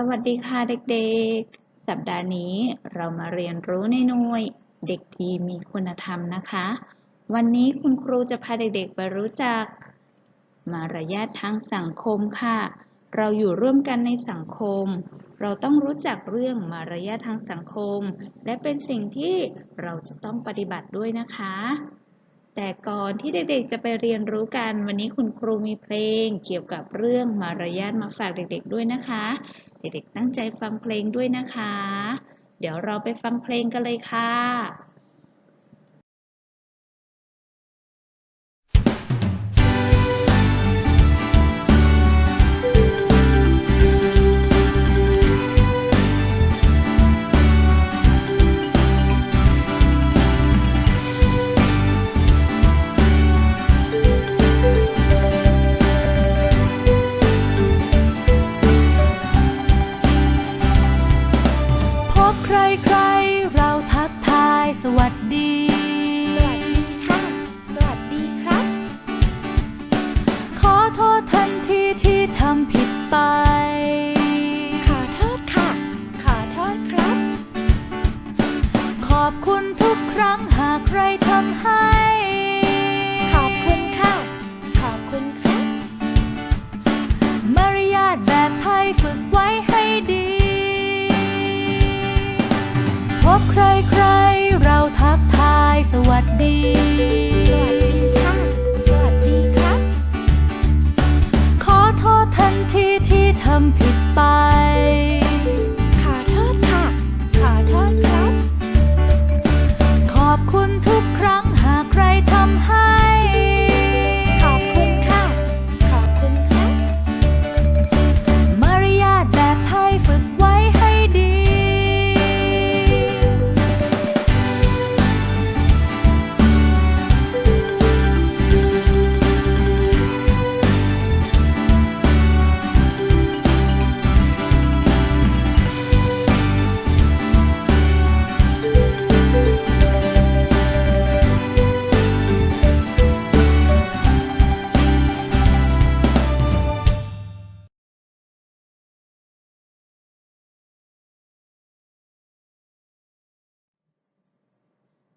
สวัสดีค่ะเด็กๆ สัปดาห์นี้เรามาเรียนรู้ในหน่วยเด็กดีมีคุณธรรมนะคะ วันนี้คุณครูจะพาเด็กๆ ไปรู้จัก มารยาททางสังคมค่ะ เราอยู่ร่วมกันในสังคม เราต้องรู้จักเรื่องมารยาททางสังคม และเป็นสิ่งที่เราจะต้องปฏิบัติด้วยนะคะ แต่ก่อนที่เด็กๆ จะไปเรียนรู้กัน วันนี้คุณครูมีเพลง เกี่ยวกับเรื่องมารยาทมาฝากเด็กๆ ด้วยนะคะ เด็กๆตั้งใจฟังเพลงด้วยนะคะ เดี๋ยวเราไปฟังเพลงกันเลยค่ะ รั้งหากใครทำให้ ขอบคุณค่ะ ขอบคุณครับมารยาทแบบไทยฝึกไว้ให้ดี พบใครใครๆเราทักทายสวัสดี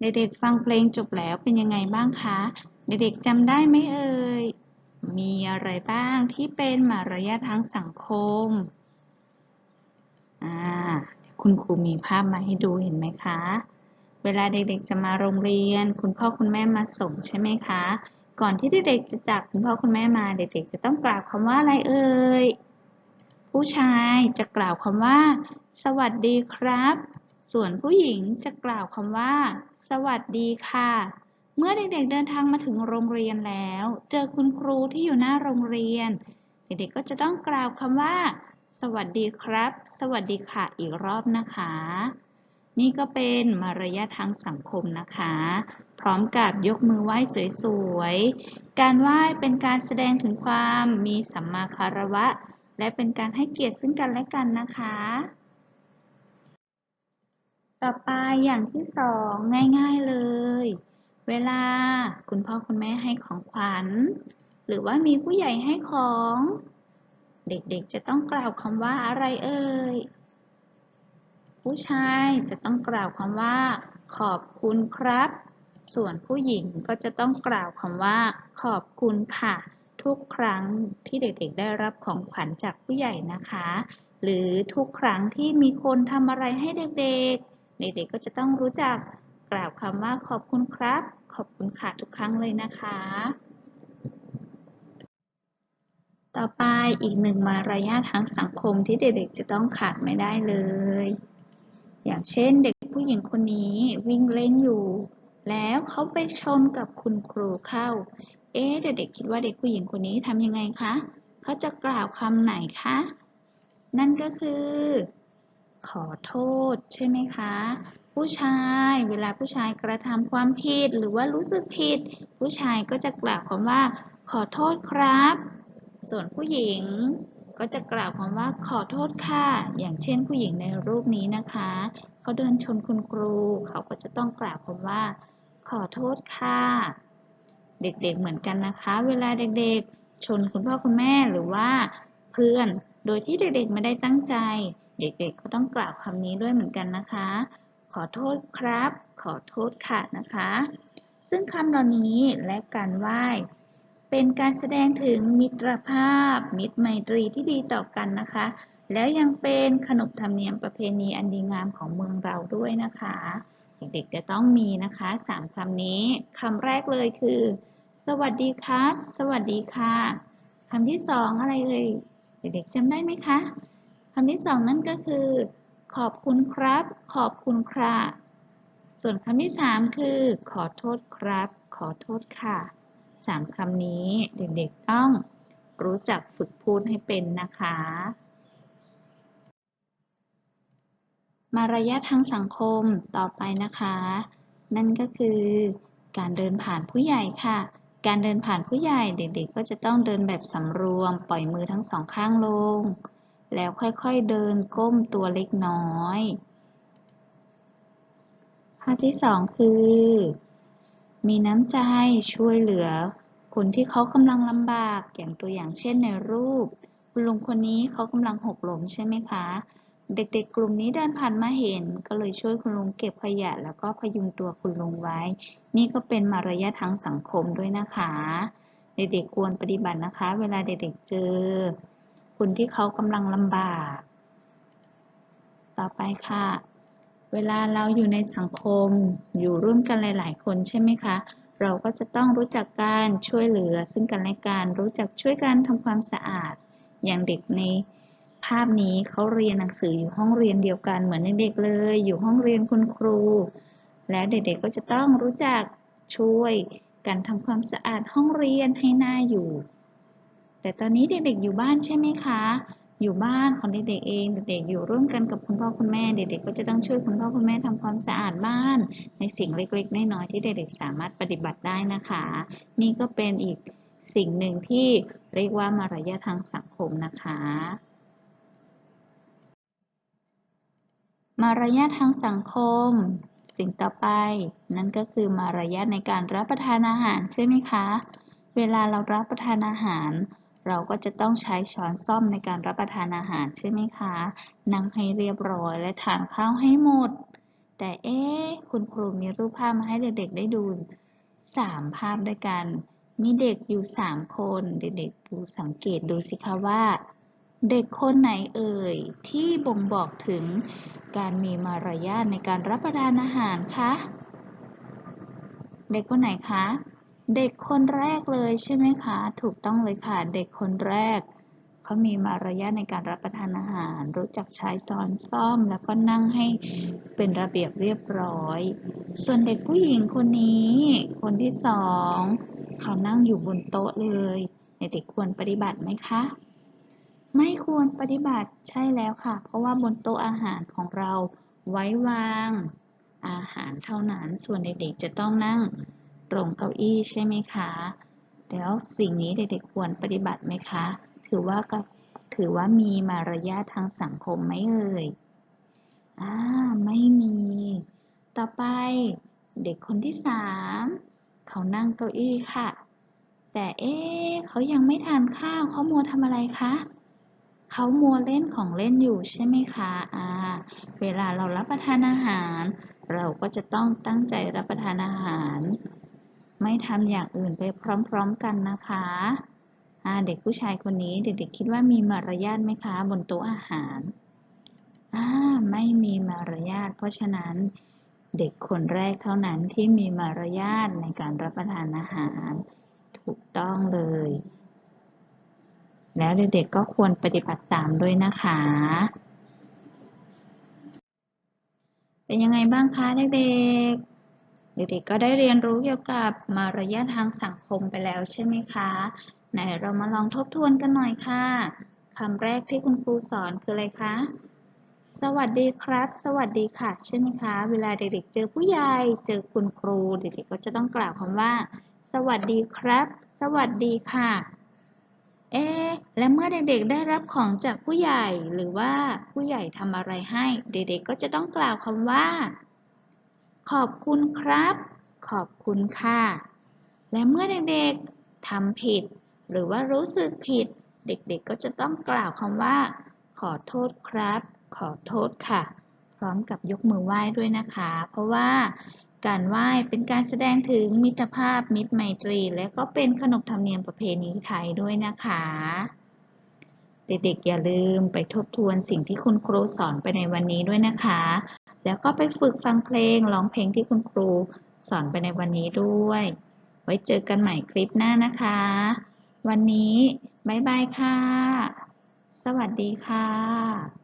เด็กๆฟังเพลงจบแล้วเป็นยังไงบ้างคะ เด็กๆจำได้ไหมเอ่ย มีอะไรบ้างที่เป็นมารยาททางสังคม อ่า คุณครูมีภาพมาให้ดูเห็นไหมคะ เวลาเด็กๆจะมาโรงเรียน คุณพ่อคุณแม่มาส่งใช่ไหมคะ ก่อนที่เด็กๆจะจากคุณพ่อคุณแม่มา เด็กๆ จะต้องกล่าวคำว่าอะไรเอ่ย ผู้ชายจะกล่าวคำว่า สวัสดีครับ ส่วนผู้หญิงจะกล่าวคำว่า สวัสดีค่ะ เมื่อเด็กๆเดินทางมาถึงโรงเรียนแล้ว เจอคุณครูที่อยู่หน้าโรงเรียน เด็กๆก็จะต้องกล่าวคำว่า สวัสดีครับ สวัสดีค่ะอีกรอบนะคะ นี่ก็เป็นมารยาททางสังคมนะคะ พร้อมกับยกมือไหว้สวยๆ การไหว้เป็นการแสดงถึงความมีสัมมาคารวะ และเป็นการให้เกียรติซึ่งกันและกันนะคะ ต่อไปอย่างที่สองง่ายๆเลย เวลาคุณพ่อคุณแม่ให้ของขวัญ หรือว่ามีผู้ใหญ่ให้ของ เด็กๆจะต้องกล่าวคำว่าอะไรเอ่ย ผู้ชายจะต้องกล่าวคำว่า ขอบคุณครับ ส่วนผู้หญิงก็จะต้องกล่าวคำว่า ขอบคุณค่ะ ทุกครั้งที่เด็กๆได้รับของขวัญจากผู้ใหญ่นะคะ หรือทุกครั้งที่มีคนทำอะไรให้เด็กๆ เด็กๆก็จะต้องรู้จักกล่าวคำว่าขอบคุณครับ ขอบคุณค่ะทุกครั้งเลยนะคะ ต่อไปอีกหนึ่งมารยาททางสังคมที่เด็กๆจะต้องขาดไม่ได้เลย อย่างเช่นเด็กผู้หญิงคนนี้วิ่งเล่นอยู่ แล้วเขาไปชนกับคุณครูเข้า เอ๊ะเด็กๆคิดว่าเด็กผู้หญิงคนนี้ทำยังไงคะ เขาจะกล่าวคำไหนคะ นั่นก็คือ ขอโทษใช่ไหมคะ ผู้ชายเวลาผู้ชายกระทำความผิดหรือว่ารู้สึกผิด ผู้ชายก็จะกล่าวคำว่า ขอโทษครับ ส่วนผู้หญิงก็จะกล่าวคำว่าขอโทษค่ะ อย่างเช่นผู้หญิงในรูปนี้นะคะ เขาเดินชนคุณครู เขาก็จะต้องกล่าวคำว่า ขอโทษค่ะ เด็กๆเหมือนกันนะคะ เวลาเด็กๆ ชนคุณพ่อคุณแม่หรือว่าเพื่อน โดยที่เด็กๆไม่ได้ตั้งใจ เด็กๆก็ต้องกล่าวคำนี้ด้วยเหมือนกันนะคะ ขอโทษครับ ขอโทษค่ะนะคะ ซึ่งคำเหล่านี้และการไหว้เป็นการแสดงถึงมิตรภาพ มิตรไมตรีที่ดีต่อกันนะคะ แล้วยังเป็นขนบธรรมเนียมประเพณีอันดีงามของเมืองเราด้วยนะคะ เด็กๆจะต้องมีนะคะสามคำนี้คำแรกเลยคือ สวัสดีครับ สวัสดีค่ะคำที่สองอะไรเอ่ยเด็กๆจำได้ไหมคะำที่สองนั่นก็คือ ขอบคุณครับ ขอบคุณค่ะ ส่วนคำที่สามคือ ขอโทษครับ ขอโทษค่ะสามคำนี้เด็กๆต้องรู้จักฝึกพูดให้เป็นนะคะ มารยาททางสังคมต่อไปนะคะ นั่นก็คือ การเดินผ่านผู้ใหญ่ค่ะ การเดินผ่านผู้ใหญ่เด็กๆ ก็จะต้องเดินแบบสำรวม ปล่อยมือทั้งสองข้างลง แล้วค่อยๆเดินก้มตัวเล็กน้อยภาพที่สองคือ มีน้ำใจช่วยเหลือ คนที่เขากำลังลำบากอย่างตัวอย่างเช่นในรูป คุณลุงคนนี้เขากำลังหกล้มใช่ไหมคะ เด็กๆ กลุ่มนี้เดินผ่านมาเห็น ก็เลยช่วยคุณลุงเก็บขยะ แล้วก็พยุงตัวคุณลุงไว้ นี่ก็เป็นมารยาททางสังคมด้วยนะคะ เด็กๆควรปฏิบัตินะคะ เวลาเด็กๆเจอ คนที่เขากำลังลำบาก ต่อไปค่ะ เวลาเราอยู่ในสังคมอยู่ร่วมกันหลาย ๆ คนใช่ไหมคะ เราก็จะต้องรู้จักการช่วยเหลือ ซึ่งกันและกันรู้จักช่วยกันทำความสะอาด อย่างเด็กในภาพนี้เขาเรียนหนังสืออยู่ห้องเรียนเดียวกันเหมือนเด็กๆเลย อยู่ห้องเรียนคุณครู และเด็กๆก็จะต้องรู้จักช่วยกันทำความสะอาดห้องเรียนให้น่าอยู่ แต่ตอนนี้เด็กๆอยู่บ้านใช่ไหมคะ อยู่บ้านของเด็กๆเอง เด็กๆอยู่ร่วมกันกับคุณพ่อคุณแม่ เด็กๆก็จะต้องช่วยคุณพ่อคุณแม่ทำความสะอาดบ้าน ในสิ่งเล็กๆน้อยๆที่เด็กๆสามารถปฏิบัติได้นะคะ นี่ก็เป็นอีกสิ่งหนึ่งที่เรียกว่ามารยาททางสังคมนะคะ มารยาททางสังคม สิ่งต่อไป นั่นก็คือมารยาทในการรับประทานอาหารใช่ไหมคะ เวลาเรารับประทานอาหาร เราก็จะต้องใช้ช้อนส้อมในการรับประทานอาหารใช่ไหมคะ นั่งให้เรียบร้อยและทานข้าวให้หมด แต่เอ๊คุณครูมีรูปภาพมาให้เด็กๆได้ดูสามภาพด้วยกัน มีเด็กอยู่สามคน เด็กๆดูสังเกตดูสิคะว่า เด็กคนไหนเอ่ย ที่บ่งบอกถึงการมีมารยาทในการรับประทานอาหารคะ เด็กคนไหนคะ เด็กคนแรกเลยใช่ไหมคะ ถูกต้องเลยค่ะ เด็กคนแรก เขามีมารยาทในการรับประทานอาหาร รู้จักใช้ช้อนซ่อม แล้วก็นั่งให้เป็นระเบียบเรียบร้อย ส่วนเด็กผู้หญิงคนนี้ คนที่สอง เขานั่งอยู่บนโต๊ะเลยเด็กควรปฏิบัติไหมคะ ไม่ควรปฏิบัติใช่แล้วค่ะ เพราะว่าบนโต๊ะอาหารของเราไว้วาง อาหารเท่านั้น ส่วนเด็กๆจะต้องนั่ง ตรงเก้าอี้ใช่ไหมคะ แล้วสิ่งนี้เด็กๆควรปฏิบัติไหมคะ ถือว่าก็ถือว่ามีมารยาททางสังคมไหมเอ่ย อ่า ไม่มี ต่อไปเด็กคนที่สามเขานั่งเก้าอี้ค่ะ แต่เอ๊เขายังไม่ทานข้าวเขามัวทำอะไรคะเขามัวเล่นของเล่นอยู่ใช่ไหมคะอ่าเวลาเรารับประทานอาหาร เราก็จะต้องตั้งใจรับประทานอาหาร ไม่ทำอย่างอื่นไปพร้อมๆกันนะคะเด็กผู้ชายคนนี้เด็กๆคิดว่ามีมารยาทไหมคะ บนโต๊ะอาหารไม่มีมารยาทเพราะฉะนั้นเด็กคนแรกเท่านั้นที่มีมารยาทในการรับประทานอาหาร ถูกต้องเลย แล้วเด็กๆก็ควรปฏิบัติตามด้วยนะคะ เป็นยังไงบ้างคะเด็กๆ เด็กๆก็ได้เรียนรู้เกี่ยวกับมารยาททางสังคมไปแล้วใช่ไหมคะไหนเรามาลองทบทวนกันหน่อยค่ะคำแรกที่คุณครูสอนคืออะไรคะ สวัสดีครับ สวัสดีค่ะ ใช่ไหมคะ เวลาเด็กๆ เจอผู้ใหญ่ เจอคุณครู เด็กๆ ก็จะต้องกล่าวคำว่า สวัสดีครับ สวัสดีค่ะ เอ๊และเมื่อเด็กๆ ได้รับของจากผู้ใหญ่ หรือว่าผู้ใหญ่ทำอะไรให้ เด็กๆ ก็จะต้องกล่าวคำว่า ขอบคุณครับ ขอบคุณค่ะ และเมื่อเด็กๆทำผิด หรือว่ารู้สึกผิด เด็กๆก็จะต้องกล่าวคำว่า ขอโทษครับ ขอโทษค่ะ พร้อมกับยกมือไหว้ด้วยนะคะ เพราะว่าการไหว้เป็นการแสดงถึงมิตรภาพมิตรไมตรี และก็เป็นขนบธรรมเนียมประเพณีไทยด้วยนะคะ เด็กๆอย่าลืมไปทบทวนสิ่งที่คุณครูสอนไปในวันนี้ด้วยนะคะ แล้วก็ไปฝึกฟังเพลงร้องเพลงที่คุณครูสอนไปในวันนี้ด้วย ไว้เจอกันใหม่คลิปหน้านะคะ วันนี้ บ๊ายบายค่ะ สวัสดีค่ะ